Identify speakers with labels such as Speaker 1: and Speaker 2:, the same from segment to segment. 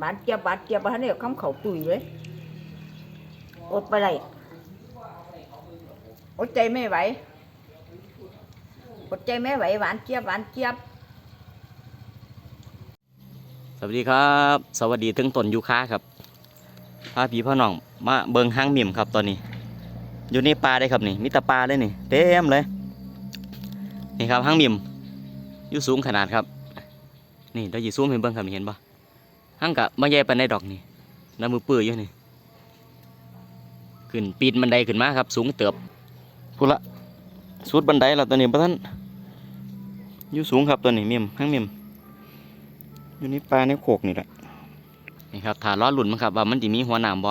Speaker 1: บานเจียบบานเจียบบ้านเนี่ยคำเขาตุยเลยอดไปเลยอดใจไม่ไหวอดใจไม่ไหวหวานเจี๊ยบหวานเจี๊ยบ
Speaker 2: สวัสดีครับ สวัสดีถึงตนยูค้าครับพาพี่พ่อน้องมาเบิงห้างมิ่มครับตอนนี้ อยู่ในป่าได้ครับนี่มิตรป่าเลยนี่เต็มเลยนี่ครับห้างมิ่มอยู่สูงขนาดครับ นี่เราอยู่ซูมให้เบิ่งครับเห็นปะ ห้างกะมาใหญ่ปานในดอกนี่น้ำมือปื้ออยู่นี่ขึ้นปีนบันไดขึ้นมาครับ สูงเติบพูดละสุดบันไดแล้วตัวนี้พระท่านอยู่สูงครับตัวนี้มิ่มห้างมิ่มอยู่ในป่าในโขกนี่แหละนี่ครับถ้าล้อหลุนมั้งครับว่ามันจะมีหัวหนามบ่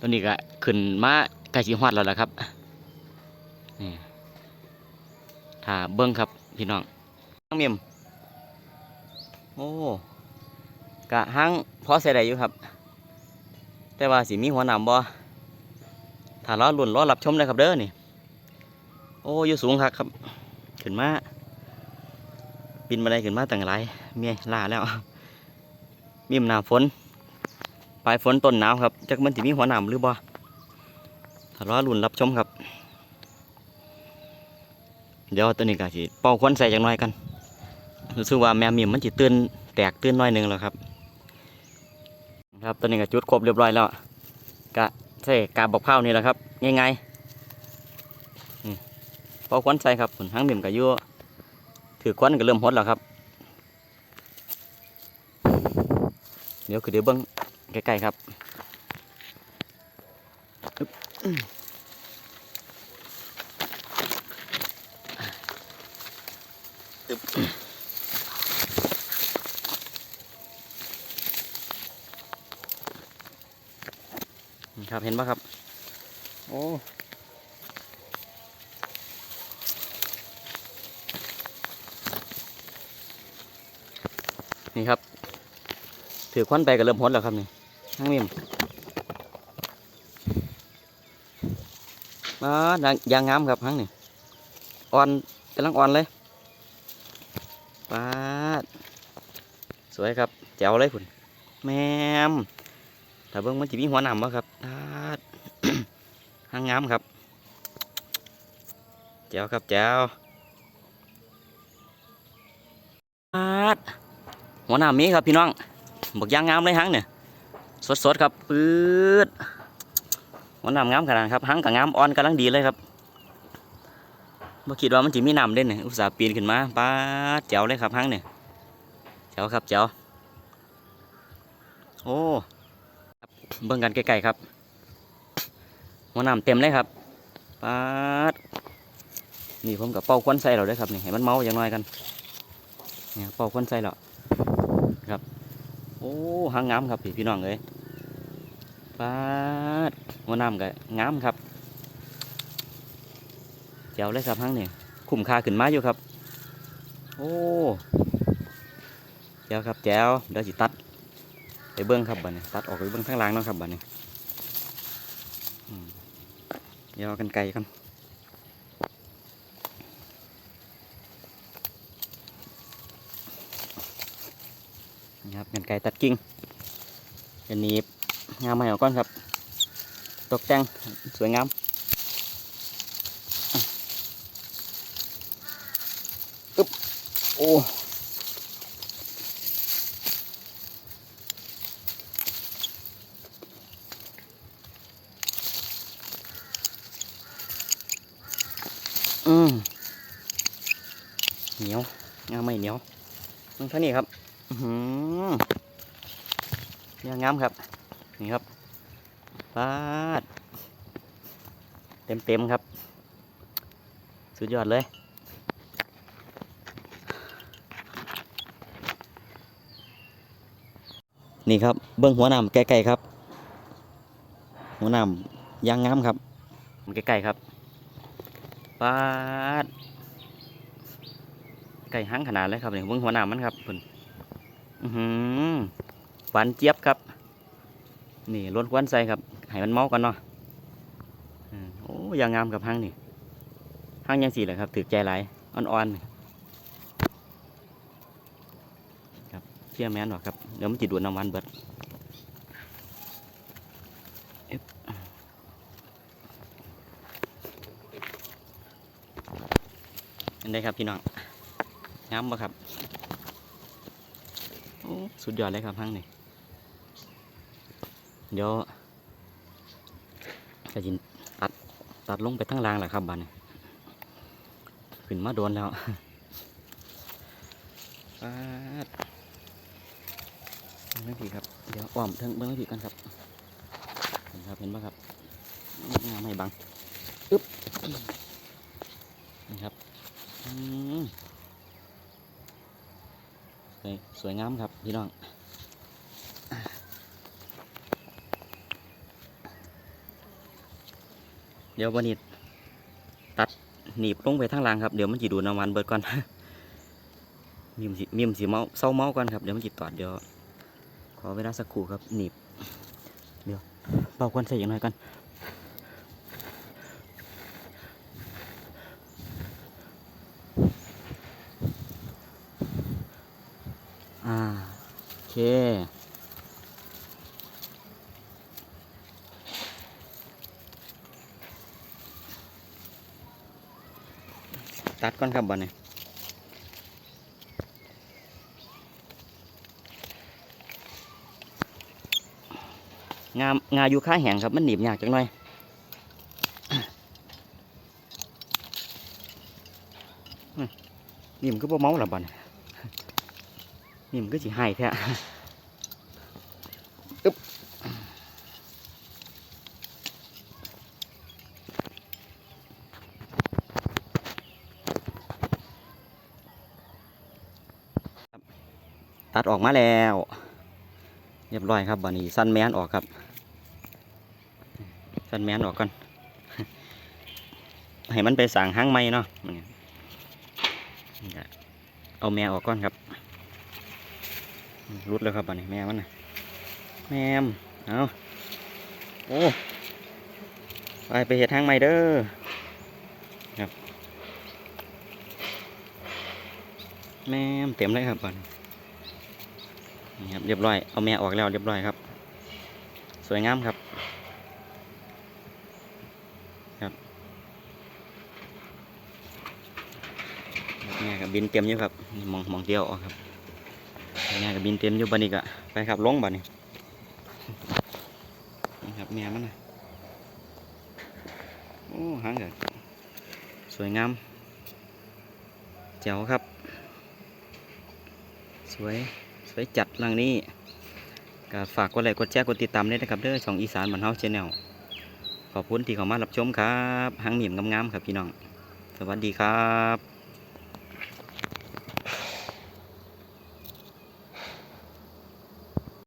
Speaker 2: ตัวนี้ก็ขึ้นมาใกล้สิฮอดแล้วล่ะครับนี่ถ้าเบิ้งครับพี่น้องห้างเมียมโอ้ กะห้างพอใส่ได้อยู่ครับ แต่ว่าสิมีหัวหนามบ่ถ้าล้อหลุนล้อรับชมเลยครับเด้อนี่ โอ้อยู่สูงครับครับ ขึ้นมาบินมาได้ขึ้นมาตั้งหลายเมียลาแล้วมีมหนาฝนปลายฝนต้นหนาวครับจักมันจะมีหัวหนามหรือบ่ถ้ารอรุ่นรับชมครับ เดี๋ยวตัวนี้ก็สิเป่าควันใส่จังน้อยกันรู้สึกว่าแมวมีมันจะตื่นแตกตื่นน้อยหนึงแล้วครับ ครับตัวนี้ก็จุดครบเรียบร้อยแล้วกะใส่กาบอกเผานี่แหละครับง่ายๆนี่เป่าควันใส่ครับผลทั้งมีมกับยั่วถือควันก็เริ่มหดแล้วครับ เดี๋ยวคือเดี๋ยวเบิ้งใกล้ๆครับอึ๊บอื้ออึ๊บนี่ ครับเห็นปะครับ โอ้นี่ครับ ถือควันไปก็เริ่มหดแล้วครับนี่ทั้งมิมมายางยางงามครับทั้งนี่อ่อนกำลังอ่อนเลยปาดสวยครับแจ๋วเลยคุณแมม ถ้าเบิ้งมันจะมีหัวหนามบ่ครับปาดหางงามครับแจ๋วครับแจ๋วปาหัวหนามมีครับพี่น้องบักยางงามเลยหังเนี่ยสดๆครับปื๊ดมันน้ำงามขนาดครับหังกับงามอ่อนกำลังดีเลยครับบ่คิดว่ามันจะมีหนำเด่นเนี่ยอุตส่าห์ปีนขึ้นมาป้าแจ๋วเลยครับหังเนี่ยแจ๋วครับแจ๋วโอ้ เบิ่งกันใกลๆครับหัวน้ำเต็มเลยครับปาดนี่ผมกับเป่าควันใส่เราด้วยครับนี่ให้มันเมาอย่างน้อยกันเนี่ยเป่าควันใส่เราครับ โอ้หางงามครับพี่พี่น้องเอ้ยปาดหัวน้ำก็งามครับแจ๋วเลยครับหางนี่คุ้มค่าขึ้นมาอยู่ครับ โอ้แจ๋วครับแจ๋วเดี๋ยวสิตัด ไปเบิ้งครับบัดนี้ตัดออกไปเบิ้งข้างล่างเนาะครับบัดนี้อืมเดี๋ยวกันไกลกันนี่ครับกันไกลตัดกิ่งจะหนีบงามใหม่ออกก่อนครับ ตกแต่งสวยงามอึ๊บโอ้ อืมเหนียวงามไม่เหนียวมันเท่านี้ครับอื้อหือยางงามครับ นี่ครับปาด เต็มเต็มครับ สุดยอดเลย นี่ครับ เบิ้องหัวนามใกล้ๆครับ หัวนามยางงามครับ มันใกล้ๆครับ ปาดไก่หังขนาดเลยครับเนี่เบิ้งหัวหนามมันครับเพิ่นอือหือหวานเจี๊ยบครับ นี่ล้วนควันใส่ครับให้มันเมากันเนาะโอ้ยางงามกับห้างนี่ห้างยังสีเลยครับถือใจหลายอ่อนๆครับเชี่ยแม่นหรอครับเดี๋ยวมันติดดูดน้ำมันเบิด อันใดครับพี่น้องงามบ่ครับโอ้สุดยอดเลยครับห้างนี่เดี๋ยวจะยินตัดตัดลงไปทั้งรางแหละครับบ้านนี้ขึ้นมาโดนแล้วปาดเมื่อกี้ครับ เดี๋ยวอ้อมเทิงเมื่อกี้กันครับเห็นครับเห็นปะครับงามไม่บังอึ๊บนี่ครับ สวยสวยงามครับพี่น้องเดี๋ยววันนี้ตัดหนีบลงไปทางล่างครับ เดี๋ยวมันจะดูน้ำมันเบิดก่อนมิมสิมิมสิเมาเศร้าเมาก่อนครับ เดี๋ยวมันจิตตอดเดี๋ยว ขอเวลาสักครู่ครับหนีบ เดี๋ยวเป่าควันใส่อย่างไรกัน อ่าโอเค ตัดก่อนครับบันนี้งามงาอยู่ข้าแหงครับ มันหนีบยากจังหน่อยนี่มันก็บ่เมาหรอบัดน นี่มันก็สิให้แท้อึ๊บตัดออกมาแล้วเรียบร้อยครับบันนี้สั้นแมนออกครับสั้นแมนออกก่อนให้มันไปสั่งห้างไม้เนาะเอาแม่ออกก่อนครับ รุดแล้วครับบันนี้แม่มันนะแม่มเอาโอ้ไปไปเห็ดห้างไม้เด้อครับ แม่มเต็มเลยครับบันนี่ครับเรียบร้อยเอาแม่ออกแล้วเรียบร้อยครับ สวยงามครับเนี่ยกับบินเต็มอยู่ครับมองมองเดียวออกครับ เนี่ยกับบินเต็มอยู่บันนี้กะไปครับลงบันนี้นี่ครับแม่มันนะโอ้หางกะสวยงามแจ๋วครับ สวยสวยจัดหลังนี้ก็ฝากกดไลค์กดแชร์กดติดตามด้วยนะครับเด้อช่องอีสานบันเฮาชแนลขอบคุณที่เข้ามารับชมครับหางหมิ่มงามๆครับพี่น้อง สวัสดีครับ